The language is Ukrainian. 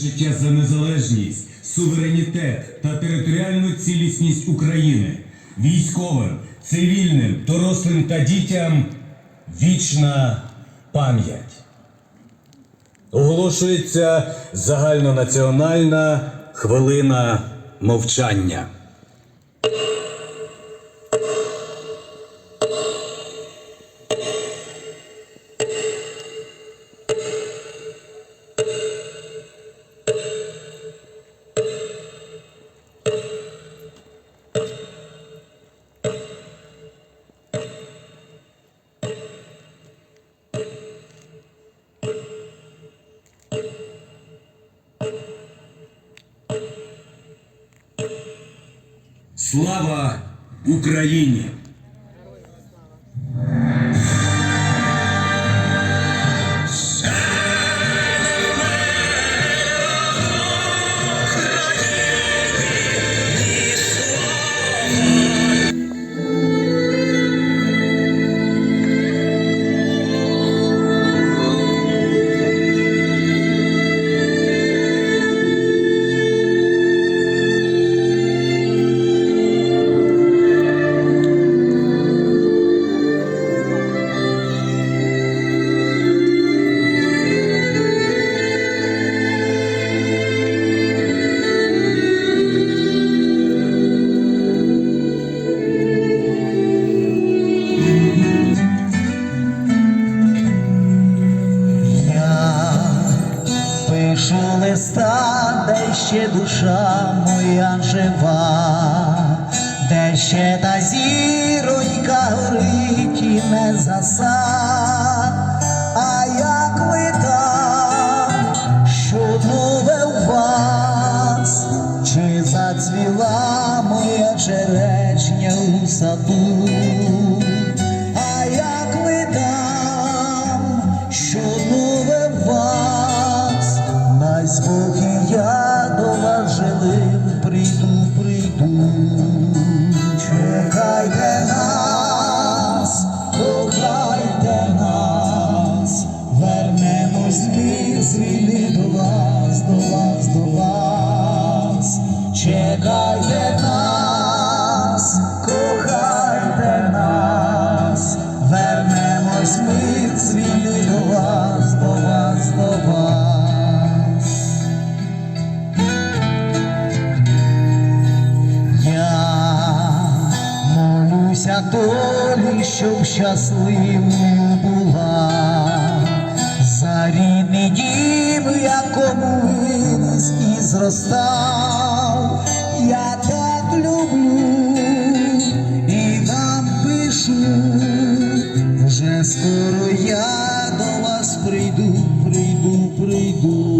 Життя за незалежність, суверенітет та територіальну цілісність України, військовим, цивільним, дорослим та дітям вічна пам'ять. Оголошується загальнонаціональна хвилина мовчання. Слава Україні! Листа, де ще душа моя жива, де ще та зіронька горить і не заса, а як ви там, що нове у вас, чи зацвіла моя черешня у саду? І я до вас живим прийду, прийду. Чекайте нас, кохайте нас, вернемось ми з війни до вас, до вас, до вас. Чекайте нас, молюся долі, щоб щасливою була, за рідний дім, в якому виріс і зростав, я так люблю і вам пишу, вже скоро я до вас прийду, прийду, прийду.